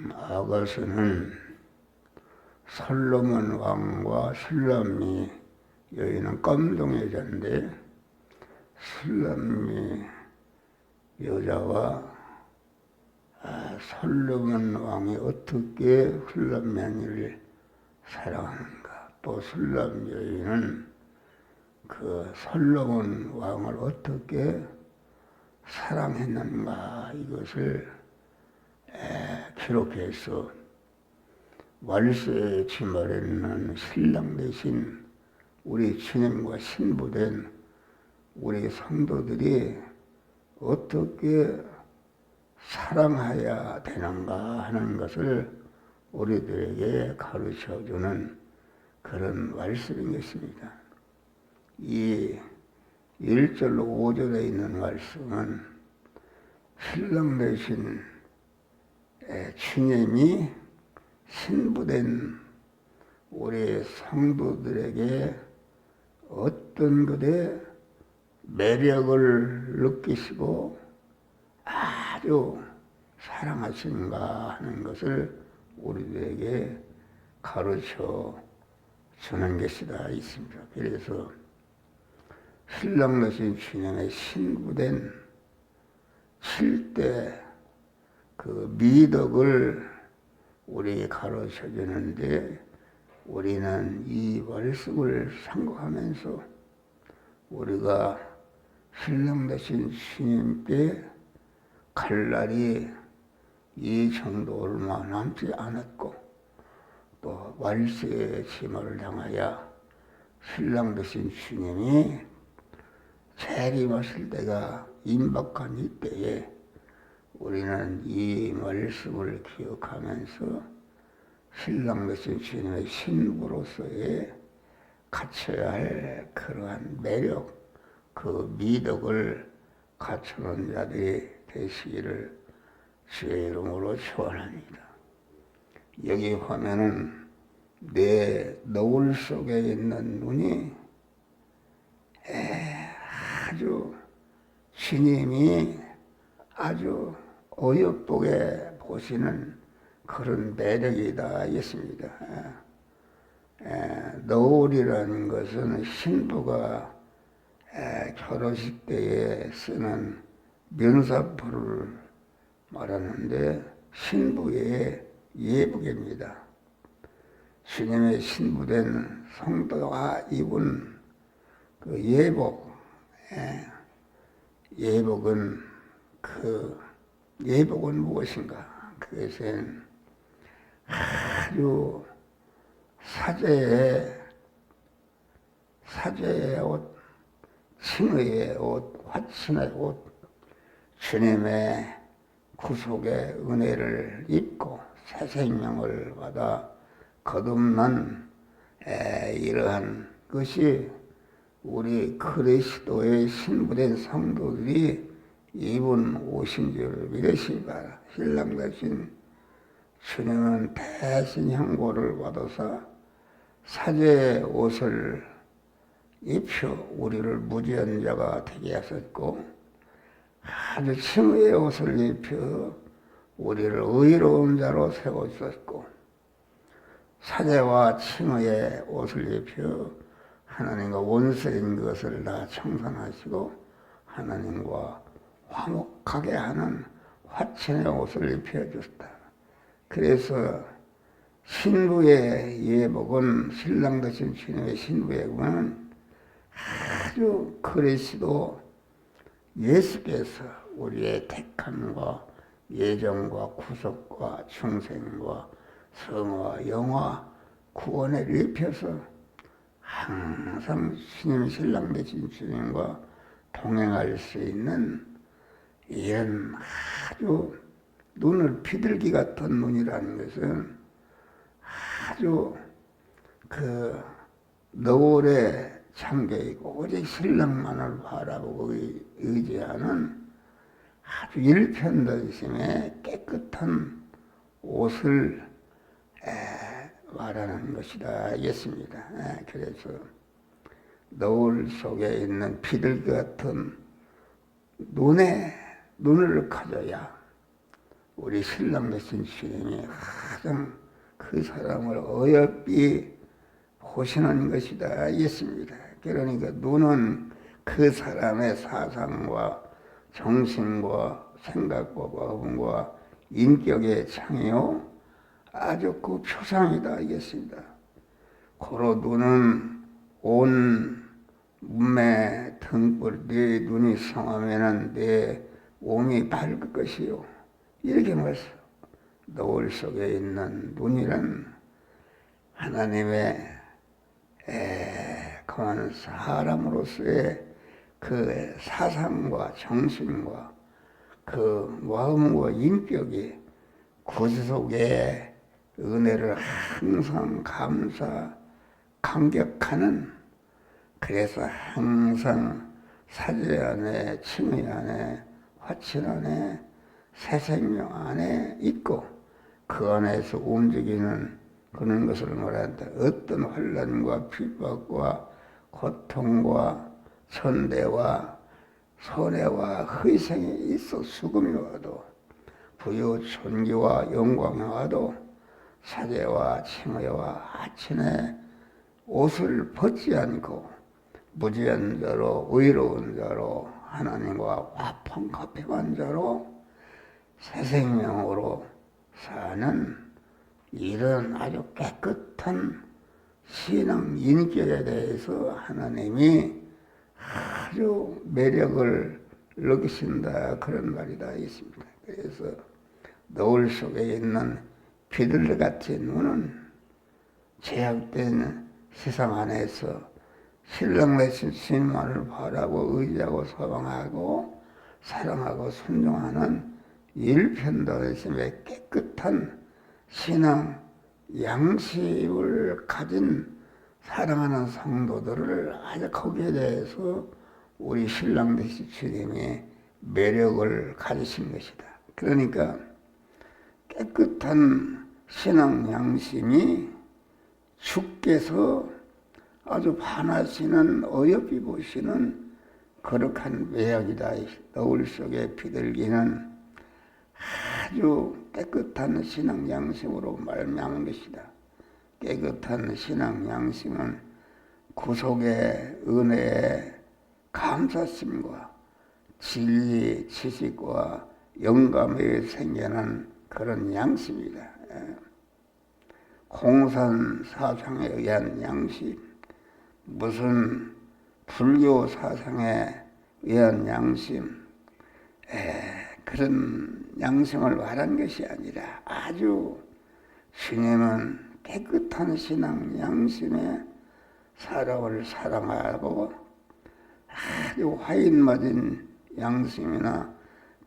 음, 아가서는 솔로몬 왕과 술람미 여인은 깜동 여자인데 술람미 여자와 아, 솔로몬 왕이 어떻게 술람미를 사랑하는가. 또 술람 여인은 그 솔로몬 왕을 어떻게 사랑했는가. 이것을 에, 기록해서 말세에 치말에는 신랑 대신 우리 주님과 신부된 우리 성도들이 어떻게 사랑해야 되는가 하는 것을 우리들에게 가르쳐 주는 그런 말씀인 것입니다. 이 1절로 5절에 있는 말씀은 신랑 대신 주님이 신부된 우리 성도들에게 어떤 것의 매력을 느끼시고 아주 사랑하신가 하는 것을 우리들에게 가르쳐 주는 것이다 있습니다. 그래서 신랑 되신 주님의 신부된 칠대 그 미덕을 우리에게 가르쳐 주는데 우리는 이 말씀을 생각하면서 우리가 신랑 되신 주님께 갈 날이 이 정도 얼마 남지 않았고 또 말세의 치마를 향하여 신랑 되신 주님이 재림하실 때가 임박한 이때에 우리는 이 말씀을 기억하면서 신랑 되신 주님의 신부로서의 갖춰야 할 그러한 매력, 그 미덕을 갖추는 자들이 되시기를 주의 이름으로 축원합니다. 여기 보면은 내 노을 속에 있는 눈이 아주 주님이 아주 어여쁘게 보시는 그런 매력이 다 있습니다. 노을이라는 것은 신부가 결혼식 때에 쓰는 면사포를 말하는데 신부의 예복입니다. 주님의 신부된 성도가 입은 그 예복, 예복은 그 예복은 무엇인가? 그것은 아주 사제의 사제의 옷, 칭의의 옷, 화친의 옷, 주님의 구속의 은혜를 입고 새 생명을 받아 거듭난 이러한 것이 우리 그리스도의 신부된 성도들이 입은 옷인 줄 믿으시기 바라. 신랑 대신 주님은 대신 향고를 받아서 사제의 옷을 입혀 우리를 무지한 자가 되게 하셨고 아주 칭의의 옷을 입혀 우리를 의로운 자로 세워주셨고 사제와 칭의의 옷을 입혀 하나님과 원수인 것을 다 청산하시고 하나님과 화목하게 하는 화친의 옷을 입혀주셨다. 그래서 신부의 예복은 신랑 되신 주님의 신부의 예복은 아주 그리스도 예수께서 우리의 택함과 예정과 구속과 중생과 성화, 영화, 구원을 입혀서 항상 주님 신랑 되신 주님과 동행할 수 있는 이런 아주 눈을 비둘기 같은 눈이라는 것은 아주 그 노을에 잠겨있고 오직 신랑만을 바라보고 의지하는 아주 일편단심의 깨끗한 옷을 말하는 것이다 했습니다. 그래서 노을 속에 있는 비둘기 같은 눈에 눈을 가져야 우리 신랑 되신 주님이 가장 그 사람을 어여삐 보시는 것이다 했습니다. 그러니까 눈은 그 사람의 사상과 정신과 생각과 마음과 인격의 창이요 아주 그 표상이다 하겠습니다. 고로 눈은 온 몸매 등불 네 눈이 성하면은 내 몸이 밝을 것이요 이렇게 말씀. 노을 속에 있는 눈이란 하나님의 에, 그만 사람으로서의 그 사상과 정신과 그 마음과 인격이 그 속에 은혜를 항상 감사, 감격하는 그래서 항상 사제 안에, 칭의 안에, 화칠 안에, 새 생명 안에 있고 그 안에서 움직이는 그런 것을 말한다. 어떤 환란과 핍박과 고통과 천대와 손해와 희생이 있어 수금이 와도 부유 존귀와 영광이 와도 사제와 칭의와 하친의 옷을 벗지 않고 무지한 자로 의로운 자로 하나님과 화평 합평한 자로 새 생명으로 사는 이런 아주 깨끗한 신앙 인격에 대해서 하나님이 아주 매력을 느끼신다 그런 말이 다 있습니다. 그래서 노을 속에 있는 비둘레 같은 눈은 제약된 세상 안에서 신랑 대신 주님만을 바라고 의지하고 소망하고 사랑하고 순종하는 일편단심의 깨끗한 신앙 양심을 가진 사랑하는 성도들을 아주 거기에 대해서 우리 신랑 되신 주님이 매력을 가지신 것이다. 그러니까 깨끗한 신앙 양심이 주께서 아주 반하시는 어여삐 보시는 거룩한 매약이다. 노을 속에 비둘기는 아주 깨끗한 신앙 양심으로 말미암은 것이다. 깨끗한 신앙 양심은 구속의 은혜의 감사심과 진리, 지식과 영감에 생겨난 그런 양심이다. 예. 공산 사상에 의한 양심, 무슨 불교 사상에 의한 양심, 에, 그런 양심을 말한 것이 아니라 아주 주님은 깨끗한 신앙 양심에 사람을 사랑하고 아주 화인 맞은 양심이나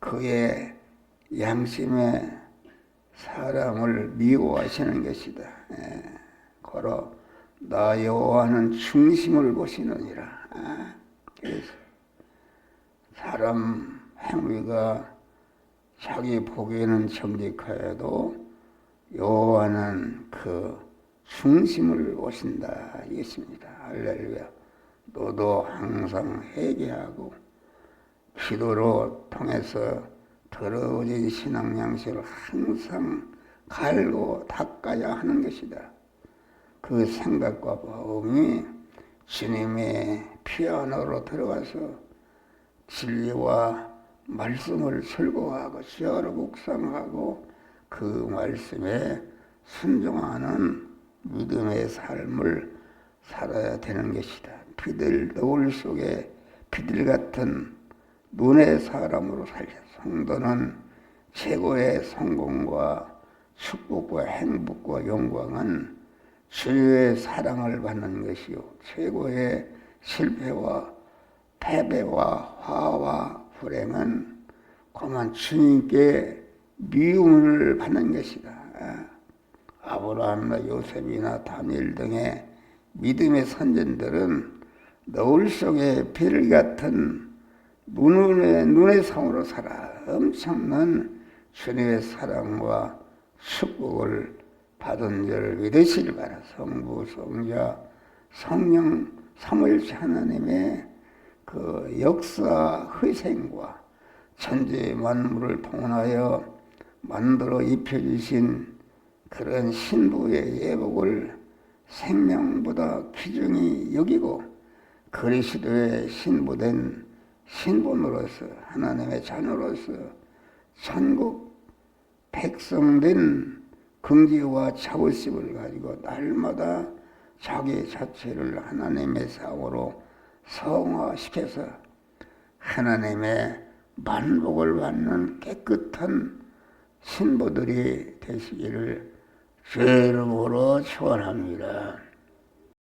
그의 양심에 사람을 미워하시는 것이다. 예, 고로 나 여호와는 중심을 보시느니라. 아, 그래서 사람 행위가 자기 보기에는 정직하여도 여호와는 그 중심을 보신다 이것입니다. 할렐루야. 너도 항상 회개하고 기도로 통해서 더러워진 신앙 양식을 항상 갈고 닦아야 하는 것이다. 그 생각과 마음이 주님의 피 안으로 들어가서 진리와 말씀을 설거하고 시어로 묵상하고 그 말씀에 순종하는 믿음의 삶을 살아야 되는 것이다. 비들 노을 속에 비들 같은 눈의 사람으로 살려 성도는 최고의 성공과 축복과 행복과 영광은 주의 사랑을 받는 것이요 최고의 실패와 패배와 화와 불행은 그만 주님께 미움을 받는 것이다. 아브라함이나 요셉이나 다니엘 등의 믿음의 선전들은 노을 속에 별 같은 눈의, 눈의 상으로 살아 엄청난 주님의 사랑과 축복을 받은 줄 믿으시길 바라. 성부, 성자, 성령, 삼일체 하나님의 그 역사 희생과 천지 만물을 통하여 만들어 입혀주신 그런 신부의 예복을 생명보다 귀중히 여기고 그리스도의 신부된 신분으로서 하나님의 자녀로서 천국 백성된 긍지와 자부심을 가지고 날마다 자기 자체를 하나님의 사고로 성화시켜서 하나님의 만복을 받는 깨끗한 신부들이 되시기를 주의 이름으로 축원합니다.